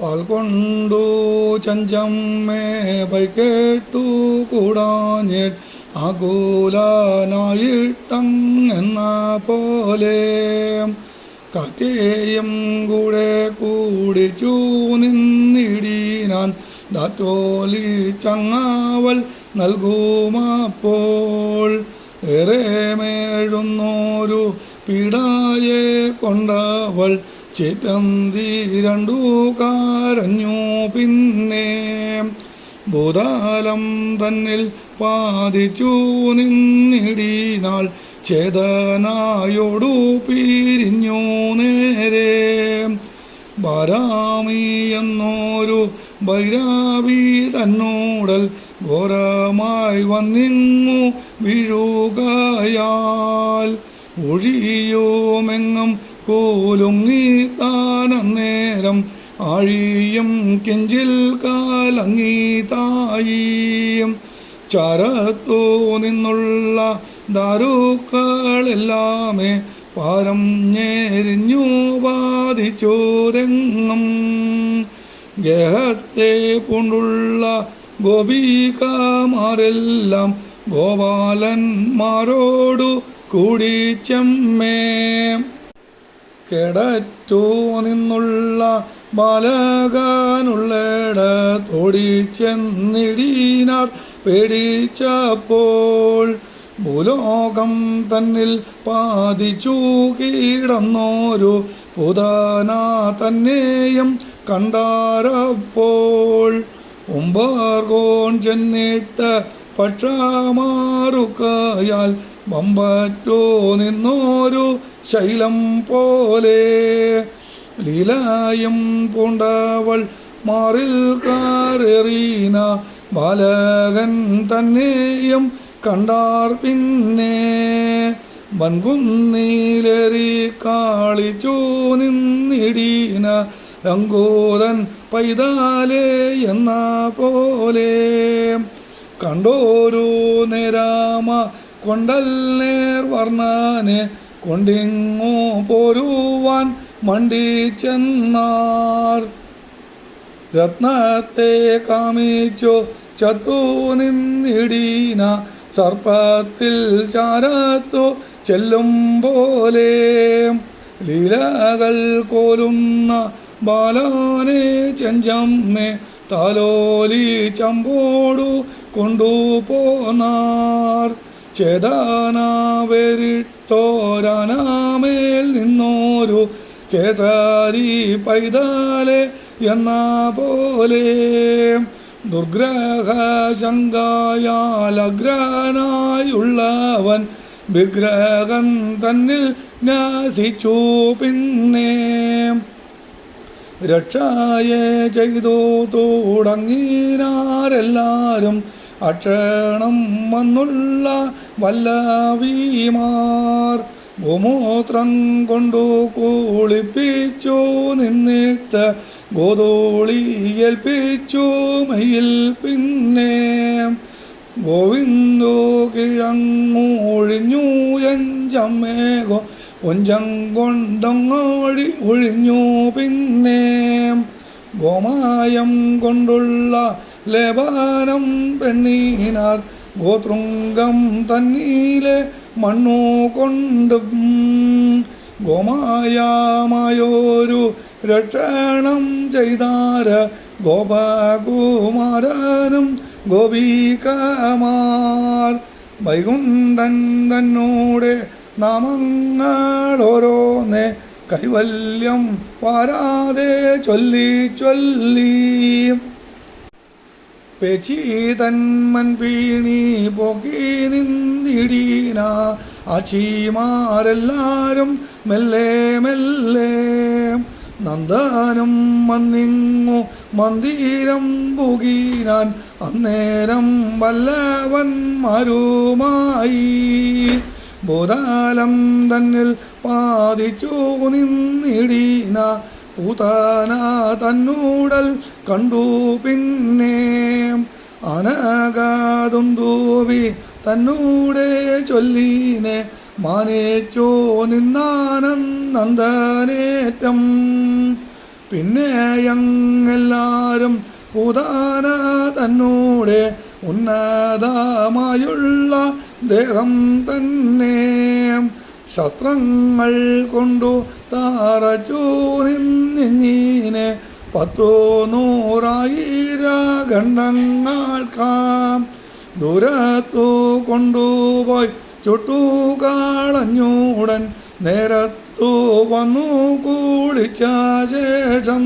പാൽകൊണ്ടു ചഞ്ചമ്മേ പൈക്കേട്ടു കൂടാഞ്ഞിട്ട് ആകൂലാനായിട്ടങ്ങെന്ന പോലെ. കാറ്റേയും കൂടെ കൂടിച്ചു നിന്നിടീനാൻ ദാറ്റോലി ചങ്ങാവൽ നൽകുമപ്പോൾ. ഏറെ മേഴുന്നോരു പിടായെ കൊണ്ടവൾ ചേറ്റന്തി രണ്ടു കാരഞ്ഞു പിന്നെ ഭൂതാലം തന്നിൽ പാതിച്ചു നിന്നിടീനാൾ ചേതനായോടു പിരിഞ്ഞു നേരെ. ബാരാമി എന്നോരു ഭൈരാവി തന്നോടൽ ഘോരമായി വന്നിങ്ങു വീഴുകയാൽ ഒഴിയോമെങ്ങും താന താനന്നേരം ആഴിയും കെഞ്ചിൽ കാലങ്ങി ചരത്തോ നിന്നുള്ള ദാരുക്കളെല്ലാമേ പാരം ഞെരിഞ്ഞു ബാധിച്ചോതെങ്ങും. ഗേഹത്തെ കൊണ്ടുള്ള ഗോപികമാരെല്ലാം ഗോപാലന്മാരോടു കൂടി ചെമ്മേ കിടറ്റു നിന്നുള്ള ബാലകാനുള്ളിടത്തോടി ചെന്നിടീനാർ പേടിച്ചപ്പോൾ ഭൂലോകം തന്നിൽ പാതിച്ചു കീടന്നോരു പുതാന തന്നെയും കണ്ടാരപ്പോൾ ഒമ്പാർകോൺ ചെന്നിട്ട് പക്ഷമാറുക്കയാൽ വമ്പറ്റോ നിന്നോരു ശൈലം പോലെ. ലീലായും പൂണ്ടവൾ മാറിൽ കാറെറീന ബാലകൻ തന്നെയും കണ്ടാർ പിന്നെ. വൻകുന്നീലേറി കാളിച്ചു നിന്നിടീന രംഗോദൻ പൈതാലേ എന്ന പോലെ. കണ്ടോരു നേരാമ കൊണ്ടൽ വർണാനെ കൊണ്ടിങ്ങു പോരുവാൻ മണ്ടി ചെന്നാർ. രത്നത്തെ കാമിച്ചോ ചത്തു നിന്നിടീന. സർപ്പത്തിൽ ചാരത്തു ചെല്ലും പോലെ ലീലകൾ കോലുന്ന ബാലാനെ ചെഞ്ചമ്മേ. താലോലി ചമ്പോടു കൊണ്ടുപോന്നാർ. ചേതാനാവരിട്ടോരാനാമേൽ നിന്നോരു കേസാരി പൈതാലെ എന്ന പോലെ. ദുർഗ്രഹ വിഗ്രഹൻ വിഗ്രഹം തന്നിൽ ന്യാസിച്ചു പിന്നെ. രക്ഷായെ ചെയ്തു തുടങ്ങിനാരെല്ലാരും അക്ഷണം വന്നുള്ള വല്ലവീമാർ ഗോമൂത്രം കൊണ്ടു കൂളിപ്പിച്ചു നിന്നിട്ട് ഗോതോളി ഏൽപ്പിച്ചു മയിൽ പിന്നെ. ഗോവിന്ദു കിഴങ്ങൊഴിഞ്ഞു എഞ്ചമ്മേകോ കൊഞ്ചം കൊണ്ടങ്ങോടി ഒഴിഞ്ഞു പിന്നെ. ഗോമായം കൊണ്ടുള്ള ലേപാനം പെണ്ണീനാർ ഗോതൃംഗം തന്നീലെ മണ്ണു കൊണ്ടും ഗോമായാമായോരു രക്ഷണം ചെയ്താര ഗോപകുമാരനും ഗോപികമാർ. വൈകുണ്ഠൻ തന്നോടെ നാമങ്ങളോരോന്നെ കൈവല്യം വാരാതെ ചൊല്ലി ചൊല്ലി. പെച്ചീതന്മൻ വീണി പൊകി നിന്നിടീന ആച്ചിമാരെല്ലാരും മെല്ലെ മെല്ലെ നന്ദാനം മന്നിങ്ങു മന്ദിരം പുകീനാൻ അന്നേരം വല്ലവന്മാരുമായി ഭൂതാലം തന്നിൽ പാതിച്ചു നിന്നിടീന. പൂതാന തന്നൂടൽ കണ്ടു പിന്നെ അനകാതുന്തൂവി തന്നൂടെ ചൊല്ലീനെ മാനേച്ചോ നിന്നാനന്ദനേറ്റം പിന്നെയങ്ങെല്ലാരും പൂതാന തന്നൂടെ ഉന്നതമായുള്ള ദേഹം തന്നെ. ശസ്ത്രങ്ങൾ കൊണ്ടു താറച്ചു നിന്നിങ്ങനെ പത്തോ നൂറായിര ഖണ്ഡങ്ങൾക്കാം ദൂരത്തു കൊണ്ടുപോയി ചുട്ടുകളഞ്ഞൂടൻ നേരത്തു വന്നു കൂളിച്ച ശേഷം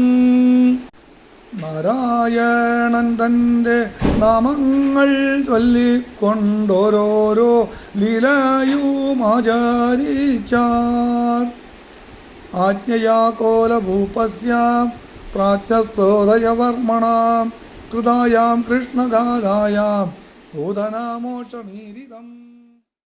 നാരായണൻ തന്റെ നാമങ്ങൾ ചൊല്ലിക്കൊണ്ടോരോരോ ലീലായുമാചാരിച്ചാർ. ആജ്ഞയാ കോലഭൂപസ്യാം പ്രാച്യസ്തോദയവർമ്മണാം കൃതായാം കൃഷ്ണഗാഥായാം ഭൂതനാമോക്ഷമീരിതം.